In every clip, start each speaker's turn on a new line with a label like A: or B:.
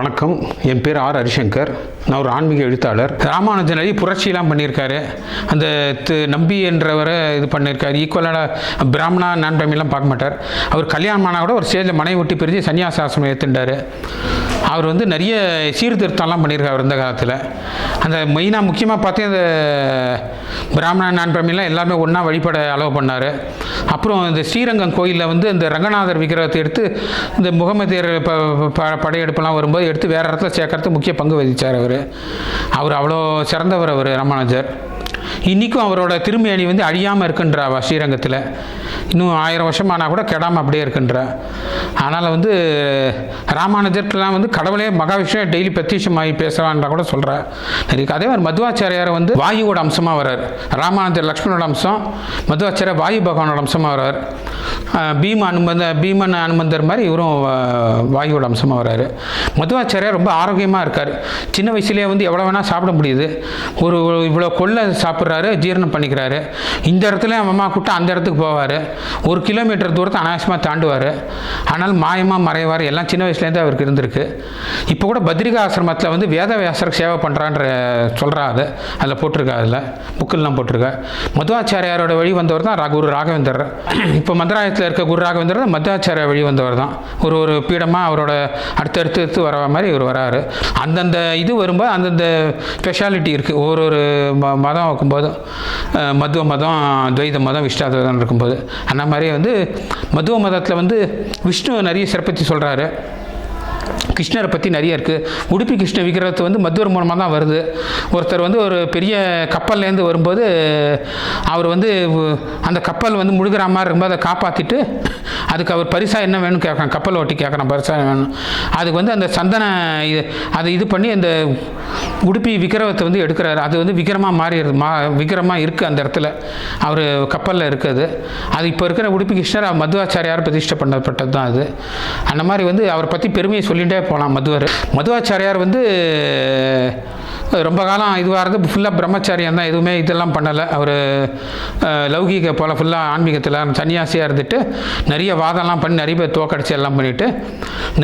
A: வணக்கம். என் பேர் ஆர் ஹரிசங்கர். நான் ஒரு ஆன்மீக எழுத்தாளர். ராமானுஜன் நிறைய புரட்சியெலாம் பண்ணியிருக்காரு. அந்த தி- நம்பி என்றவரை இது பண்ணியிருக்காரு. ஈக்குவலான பிராமணா நான் பார்க்க மாட்டார். அவர் கல்யாணம் ஆனால் கூட ஒரு ஸ்டேஜில் மனைவி ஒட்டி பிரிஞ்சு சன்னியாசாசிரமம் ஏற்றுண்டார் அவர் வந்து நிறைய சீர்திருத்தம்லாம் பண்ணியிருக்காரு அவர் இந்த காலத்தில். அந்த மெயினாக முக்கியமாக பார்த்து அந்த பிராமண நான் எல்லாமே ஒன்றா வழிபட அலோவ் பண்ணார். அப்புறம் இந்த ஸ்ரீரங்கம் கோயிலில் வந்து இந்த ரங்கநாதர் விக்கிரகத்தை எடுத்து இந்த முகமதியர் ப ப- படையெடுப்பெல்லாம் வரும்போது எடுத்து வேறு இடத்துல சேர்க்கறதுக்கு முக்கிய பங்கு வகித்தார் அவர். அவர் அவ்வளோ சிறந்தவர் அவர் ராமானுஜர். இன்றைக்கும் அவரோட திருமணி வந்து அழியாமல் இருக்குன்றா ஸ்ரீரங்கத்தில். இன்னும் ஆயிரம் வருஷம் ஆனால் கூட கெடாமல் அப்படியே இருக்குன்றா. அதனால் வந்து ராமானுஜர்லாம் வந்து கடவுளே மகாவிஷ்ணு டெய்லி பிரத்யட்சமாகி பேசுகிறான்ற கூட சொல்கிறார் நிறைய அதே மாதிரி மதுவாச்சாரியார் வந்து வாயுவோட அம்சமாக வர்றார். ராமானுஜர் லக்ஷ்மணோட அம்சம் மதுவாச்சாரியார் வாயு பகவானோட அம்சமாக வர்றார். பீம அனுமந்த பீமன் அனுமந்தர் மாதிரி இவரும் வாயுவோட அம்சமாக வர்றாரு. மதுவாச்சாரியார் ரொம்ப ஆரோக்கியமாக இருக்கார். சின்ன வயசுலேயே வந்து எவ்வளோ வேணால் சாப்பிட முடியுது. ஒரு இவ்வளோ கொள்ளை சாப்பிட்றாரு ஜீரணம் பண்ணிக்கிறாரு. இந்த இடத்துல அம்மா கூப்பிட்டு அந்த இடத்துக்கு போவார். ஒரு கிலோமீட்டர் தூரத்தை அனாவசியமாக தாண்டுவார். ஆனால் மாயமாக மறைவார். எல்லாம் சின்ன வயசுலேருந்து அவருக்கு இருந்திருக்கு. இப்போ கூட பத்ரிகா ஆசிரமத்தில் வந்து வேதவியாசருக்கு சேவை பண்ணுறான்ற சொல்கிறா அது. அதில் போட்டிருக்கா அதில். புக்கெல்லாம் போட்டிருக்கா. மதுவாச்சாரியாரோட வழி வந்தவர் தான் குரு ராகவேந்தர். இப்போ மந்திராயத்தில் இருக்க குரு ராகவேந்தர் தான் மதுவாச்சாரியா வழி வந்தவர் தான். ஒரு ஒரு பீடமாக அவரோட அடுத்தடுத்து அடுத்து வர மாதிரி இவர் வராரு. அந்தந்த இது வரும்போது அந்தந்த ஸ்பெஷாலிட்டி இருக்குது ஒரு ஒரு ம மதம் வைக்கும்போதும் மதுவ மதம் துவைத மதம் விஷ்டாத்வைதம் இருக்கும்போது. அந்த மாதிரி வந்து மதுவ மதத்தில் வந்து விஷ்ணு நிறைய சிறப்பத்தி சொல்கிறாரு கிருஷ்ணரை பற்றி நிறைய இருக்குது உடுப்பி கிருஷ்ண விக்கிரகத்து வந்து மதுவர் மூலமாக தான் வருது. ஒருத்தர் வந்து ஒரு பெரிய கப்பல்லேருந்து வரும்போது அவர் வந்து அந்த கப்பல் வந்து முழுகிற மாதிரி இருக்கும்போது அதை காப்பாற்றிட்டு அதுக்கு அவர் பரிசாக என்ன வேணும்னு கேட்குறான் கப்பல் ஓட்டி கேட்குறான் பரிசாக வேணும் அதுக்கு வந்து அந்த சந்தன இது அதை இது பண்ணி அந்த உடுப்பி விக்கிரகத்தை வந்து எடுக்கிறாரு. அது வந்து விக்கிரமாக மாறிடுது மா விக்கிரமாக இருக்குது அந்த இடத்துல. அவர் கப்பலில் இருக்குது. அது இப்போ இருக்கிற உடுப்பி கிருஷ்ணர் மதுவாச்சாரியார் பிரதிஷ்டை பண்ணப்பட்டது தான் அது. அந்த மாதிரி வந்து அவரை பற்றி பெருமையை சொல்லிகிட்டே போகலாம் மதுவர். மதுவாச்சாரியார் வந்து ரொம்ப காலம் இதுவாக இருந்து ஃபுல்லாக பிரம்மச்சாரியம் தான் எதுவுமே இதெல்லாம் பண்ணலை. அவர் லௌகீக போல் ஃபுல்லாக ஆன்மீகத்தில் சன்னியாசியாக இருந்துட்டு நிறைய வாதம்லாம் பண்ணி நிறைய பேர் தோக்கடிச்சு எல்லாம் பண்ணிவிட்டு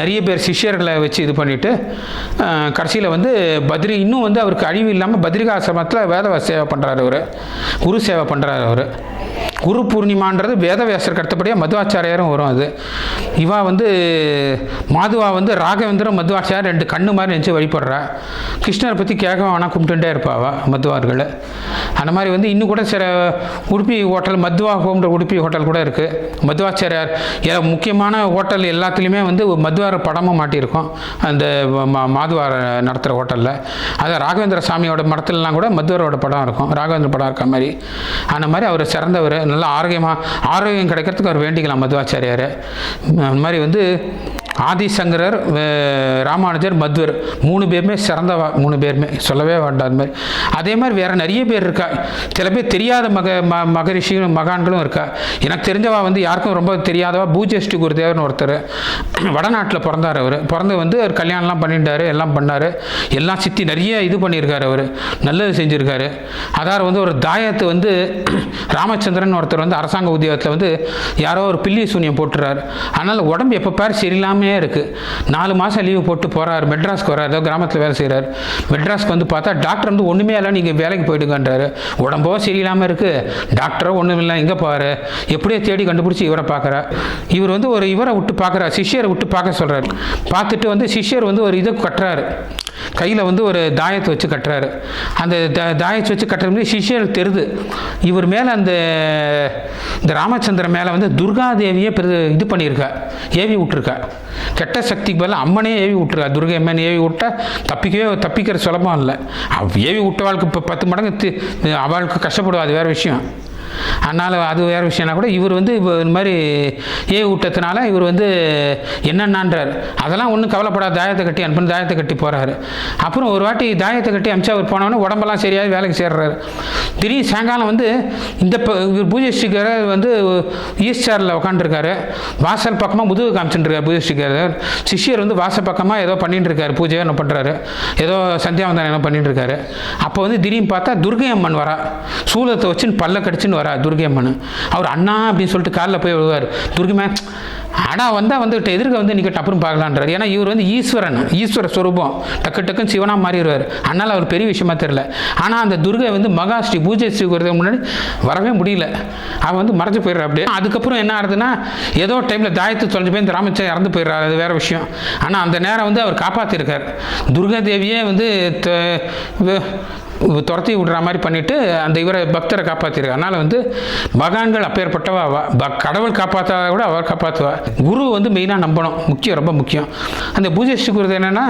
A: நிறைய பேர் சிஷ்யர்களை வச்சு இது பண்ணிவிட்டு கடைசியில் வந்து பத்ரி இன்னும் வந்து அவருக்கு அழிவு இல்லாமல் பத்ரிகாசிரமத்தில் வேத சேவை பண்ணுறாரு அவர். குரு சேவை பண்ணுறாரு அவர். குரு பூர்ணிமான்றது வேதவியாசருக்கு அடுத்தபடியாக மதுவாச்சாரியாரும் வரும் அது. இவா வந்து மாதுவா வந்து ராகவேந்திரம் மதுவாச்சாரியர் ரெண்டு கண்ணு மாதிரி நினச்சி வழிபடுறா. கிருஷ்ணரை பற்றி கேட்க வேணாம் கும்பிட்டுட்டே இருப்பாவா மதுவார்கள். அந்த மாதிரி வந்து இன்னும் கூட சில உடுப்பி ஹோட்டல் மதுவா ஹோம்ன்ற உடுப்பி ஹோட்டல் கூட இருக்குது மதுவாச்சாரியார் முக்கியமான ஹோட்டல் எல்லாத்துலேயுமே வந்து மதுவார படமும் மாட்டியிருக்கும். அந்த மா- நடத்துகிற ஹோட்டலில். அது ராகவேந்திர சாமியோட மடத்துலலாம் கூட மதுவரோட படம் இருக்கும். ராகவேந்திர படம் இருக்க மாதிரி. அந்த மாதிரி அவர் சிறந்தவர் நல்ல ஆரோக்கியமாக ஆரோக்கியம் கிடைக்கிறதுக்கு அவர் வேண்டிக்கலாம் மதுவாச்சாரியார். அந்த மாதிரி வந்து ஆதிசங்கரர் ராமானுஜர் மத்வர் மூணு பேருமே சிறந்தவா மூணு பேருமே சொல்லவே வேண்டாம் அது மாதிரி. அதே மாதிரி வேறு நிறைய பேர் இருக்கா. சில பேர் தெரியாத மக ம மகரிஷிகளும் மகான்களும் இருக்கா. எனக்கு தெரிஞ்சவா வந்து யாருக்கும் ரொம்ப தெரியாதவா பூஜஸ்டி குருதேவர்னு ஒருத்தர் வடநாட்டில் பிறந்தார் அவர். பிறந்து வந்து அவர் கல்யாணம்லாம் பண்ணிட்டார் எல்லாம் பண்ணார். எல்லாம் சித்தி நிறைய இது பண்ணியிருக்காரு அவர். நல்லது செஞ்சுருக்காரு. அதாவது வந்து ஒரு தாயத்தை வந்து ராமச்சந்திரன் ஒருத்தர் வந்து அரசாங்க உத்தியோகத்தில் வந்து யாரோ ஒரு பில்லி சூனியம் போட்டுறாரு. அதனால் உடம்பு எப்போ பாரு சரியில்லாமே இருக்குது நாலு மாதம் லீவு போட்டு போகிறார் மெட்ராஸ்க்கு வரார் ஏதோ கிராமத்தில் வேலை செய்கிறார் மெட்ராஸ்க்கு வந்து பார்த்தா டாக்டர் வந்து ஒன்றுமே இல்லை நீங்கள் வேலைக்கு போயிடுங்கன்றாரு. உடம்போ சரியில்லாமல் இருக்குது டாக்டரோ ஒன்றும் இல்லை எங்கே பாரு. எப்படியோ தேடி கண்டுபிடிச்சி இவரை பார்க்குறா. இவர் வந்து ஒரு இவரை விட்டு பார்க்குறா சிஷ்யரை விட்டு பார்க்க சொல்கிறாரு பார்த்துட்டு வந்து சிஷ்யர் வந்து ஒரு இதை கட்டுறாரு. கையில் வந்து ஒரு தாயத்தை வச்சு கட்டுறாரு. அந்த த- தாயத்தை வச்சு கட்டுறது சிஷ்யர் தெருது. இவர் மேலே அந்த இந்த ராமச்சந்திரன் மேலே வந்து துர்காதேவியே பெரு இது பண்ணியிருக்கா ஏவி விட்டுருக்கா. கெட்ட சக்திக்கு பதிலாக அம்மனே ஏவி விட்டுருக்கா. துர்கை அம்மன் ஏவி விட்டா தப்பிக்கவே தப்பிக்கிற சுலபம் இல்லை. அவ ஏவி விட்டவாளுக்கு இப்போ பத்து மடங்கு அவளுக்கு கஷ்டப்படுவா அது வேறு விஷயம். அதனால் அது வேறு விஷயம்னா கூட இவர் வந்து இப்போ இந்த மாதிரி ஏ ஊட்டத்தினால இவர் வந்து என்னென்னான்றார். அதெல்லாம் ஒன்றும் கவலைப்படாத தாயத்தை கட்டி அனுப்புன்னு தாயத்தை கட்டி போகிறாரு அப்புறம் ஒரு வாட்டி தாயத்தை கட்டி அமிச்சா அவர் போனவொடனே உடம்பெல்லாம் சரியாக வேலைக்கு சேர்றாரு. திடீர் சாயங்காலம் வந்து இந்த ப- இவர் பூஜை வந்து ஈஸ்ட் சேரில் உட்காந்துருக்காரு வாசல் பக்கமாக முதுகு காமிச்சுட்டுருக்காரு இருக்காரு சிஷியர் சிஷ்யர் வந்து வாசல் பக்கமாக ஏதோ பண்ணிட்டு இருக்காரு பூஜையோ என்ன பண்ணுறாரு ஏதோ சந்தியாவந்தனம் என்ன பண்ணிட்டு இருக்காரு அப்போ வந்து திடீர்னு பார்த்தா துர்கை அம்மன் வரா. சூலத்தை வச்சுன்னு பல்ல கடிச்சுன்னு வரா துர்கை அம்மன். அவர் அண்ணா அப்படின்னு சொல்லிட்டு காலில் போய் விழுவார். துர்கைமே ஆனால் வந்தால் வந்துட்டு எதிர்க்க வந்து நீங்கள் டப்புன்னு பார்க்கலான்றார். ஏன்னா இவர் வந்து ஈஸ்வரன் ஈஸ்வர ஸ்வரூபம் டக்கு டக்குன்னு சிவனாக மாறிடுவார். அதனால் அவர் பெரிய விஷயமா தெரியல. ஆனால் அந்த துர்கை வந்து மகாஸ்ரீ பூஜை ஸ்ரீ முன்னாடி வரவே முடியல. அவன் வந்து மறைஞ்சு போயிடுறா அப்படியே. அதுக்கப்புறம் என்ன ஆகுதுன்னா ஏதோ டைமில் தாயத்து தொலைஞ்சு போய் இந்த ராமச்சந்திரன் இறந்து போயிடுறாரு. அது வேறு விஷயம். ஆனால் அந்த நேரம் வந்து அவர் காப்பாற்றிருக்கார் துர்கா தேவியே வந்து துரத்தி விடுற மாதிரி பண்ணிட்டு அந்த இவரை பக்தரை காப்பாற்றிருக்கார் அதனால் வந்து மகான்கள் அப்பேற்பட்டவா அவ ப- கடவுள் காப்பாற்றாத கூட அவர் காப்பாற்றுவா குரு வந்து மெயினாக நம்பணும். முக்கியம் ரொம்ப முக்கியம். அந்த பூஜை சுக்குறது என்னென்னா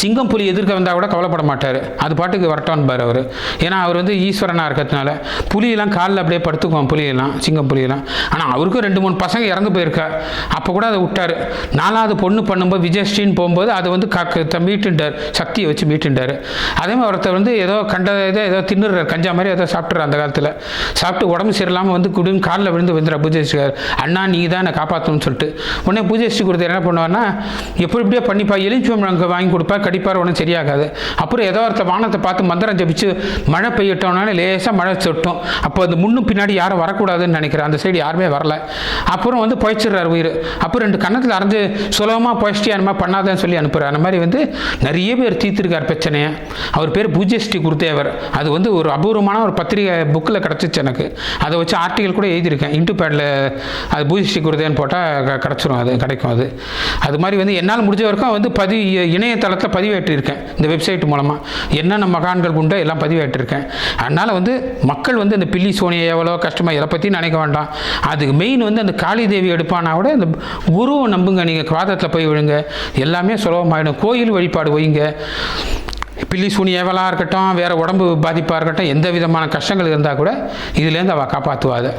A: சிங்கம் புலி எதிர்க்க வந்தால் கூட கவலைப்பட மாட்டார். அது பாட்டுக்கு வரட்டோன்பார் அவர். ஏன்னா அவர் வந்து ஈஸ்வரனாக இருக்கிறதுனால புலியெல்லாம் காலில் அப்படியே படுத்துக்குவோம் புலியெல்லாம் சிங்கம் புலியெல்லாம். ஆனால் அவருக்கும் ரெண்டு மூணு பசங்க இறந்து போயிருக்கா. அப்போ கூட அதை விட்டார். நாலாவது பொண்ணு பண்ணும்போது விஜயஸ்ரீன்னு போகும்போது அதை வந்து காக்க மீட்டுண்டார். சக்தியை வச்சு மீட்டுண்டார். அதே மாதிரி ஒருத்தர் வந்து ஏதோ கண்ட இதை ஏதோ தின்னுறார். கஞ்சா மாதிரி ஏதோ சாப்பிட்றாரு அந்த காலத்தில். சாப்பிட்டு உடம்பு சரியில்லாமல் வந்து குடின்னு காலில் விழுந்து வந்துடுற பூஜைஸ்ரீகார் அண்ணா நீ தான் என்னை காப்பாற்றணும்னு சொல்லிட்டு. உடனே பூஜைஸ்ரீ கொடுத்து என்ன பண்ணுவார்னா எப்படி இப்படியே பண்ணிப்பா எலிச்சம் வாங்கி வாங்கி கொடுப்பா கடிப்பார் ஒன்றும் சரியாகாது. அப்புறம் ஏதோ ஒருத்த வானத்தை பார்த்து மந்திரம் ஜபிச்சு மழை பெய்யட்டோம்னாலே லேசாக மழை சொட்டும். அப்போ அந்த முன்னும் பின்னாடி யாரும் வரக்கூடாதுன்னு நினைக்கிறேன். அந்த சைடு யாருமே வரல. அப்புறம் வந்து புழைச்சிடுறாரு உயிர். அப்புறம் ரெண்டு கன்னத்தில் அரைஞ்சு சுலபமாக புழைச்சிட்டு அந்த மாதிரி பண்ணாதேன்னு சொல்லி அனுப்புகிறார் அந்த மாதிரி வந்து நிறைய பேர் தீர்த்திருக்கார் பிரச்சனையை. அவர் பேர் பூஜ்யஸ்ரீ குருதேவர். அது வந்து ஒரு அபூர்வமான ஒரு பத்திரிகை புக்கில் கிடச்சிச்சு எனக்கு. அதை வச்சு ஆர்டிகல் கூட எழுதியிருக்கேன். இன்டூபேடில் பேடில் அது பூஜ்யஸ்ரீ குருதேவன் போட்டால் கிடச்சிரும். அது கிடைக்கும் அது. அது மாதிரி வந்து என்னால் முடிஞ்ச வரைக்கும் வந்து பதி இணையதளத்தில் பதிவேற்றிருக்கேன். இந்த வெப்சைட் மூலமாக என்னென்ன மகான்கள் உண்டோ எல்லாம் பதிவேற்றிருக்கேன். அதனால் வந்து மக்கள் வந்து இந்த பில்லி சோனியை எவ்வளோ கஷ்டமாக இதை பற்றி நினைக்க வேண்டாம். அதுக்கு மெயின் வந்து அந்த காளி தேவி எடுப்பானா கூட இந்த குருவை நம்புங்க. நீங்கள் பாதத்தில் போய் விழுங்க. எல்லாமே சுலபமாயிடும் கோயில் வழிபாடு வைங்க. பில்லி சூனி ஏவலாக இருக்கட்டும் வேறு உடம்பு பாதிப்பாக இருக்கட்டும் எந்த விதமான கஷ்டங்கள் இருந்தால் கூட இதுலேருந்து அவள் காப்பாற்றுவாது